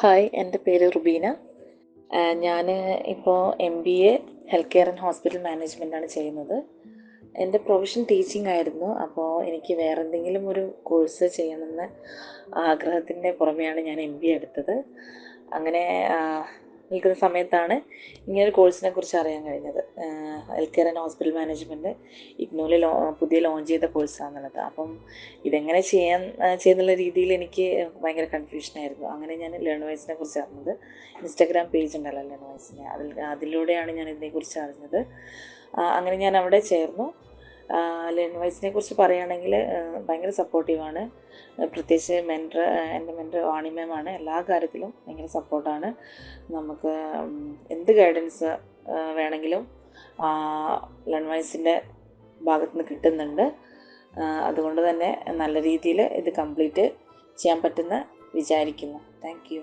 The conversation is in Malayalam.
ഹായ് എന്റെ പേര് റുബീന. ഞാൻ ഇപ്പോൾ M B A health care and hospital മാനേജ്മെന്റാണ് ചെയ്യുന്നത്. എന്റെ പ്രൊഫഷൻ ടീച്ചിങ് ആയിരുന്നു. അപ്പോൾ എനിക്ക് വേറെ എന്തെങ്കിലും ഒരു കോഴ്സ് ചെയ്യണമെന്ന് ആഗ്രഹത്തിന്റെ പുറമെയാണ് ഞാൻ എം ബി എ എടുത്തത്. അങ്ങനെ നിൽക്കുന്ന സമയത്താണ് ഇങ്ങനൊരു കോഴ്സിനെ കുറിച്ച് അറിയാൻ കഴിഞ്ഞത്. Health care and hospital management ഇഗ്നോയിൽ പുതിയ ലോഞ്ച് ചെയ്ത കോഴ്സാണെന്നുള്ളത് അപ്പം ഇതെങ്ങനെ ചെയ്യാൻ ചെയ്യുന്നുള്ള രീതിയിൽ എനിക്ക് ഭയങ്കര കൺഫ്യൂഷനായിരുന്നു അങ്ങനെ ഞാൻ ലേൺ കുറിച്ച് അറിഞ്ഞത്. ഇൻസ്റ്റാഗ്രാം പേജ് ഉണ്ടല്ലോ ലേൺ അതിൽ അതിലൂടെയാണ് ഞാൻ ഇതിനെക്കുറിച്ച് അറിഞ്ഞത്. അങ്ങനെ ഞാൻ അവിടെ ചേർന്നു. ലേൺ വൈസിനെ കുറിച്ച് പറയുകയാണെങ്കിൽ ഭയങ്കര സപ്പോർട്ടീവാണ് പ്രത്യേകിച്ച് മെന്റർ എന്റെ മെന്റർ വാണി മാമാണ് എല്ലാ കാര്യത്തിലും ഭയങ്കര സപ്പോർട്ടാണ് നമുക്ക് എന്ത് ഗൈഡൻസ് വേണമെങ്കിലും ലേൺ വൈസിന്റെ ഭാഗത്തു നിന്ന് കിട്ടുന്നുണ്ട് അതുകൊണ്ട് തന്നെ നല്ല രീതിയിൽ ഇത് കംപ്ലീറ്റ് ചെയ്യാൻ പറ്റുന്ന വിചാരിക്കുന്നു. താങ്ക്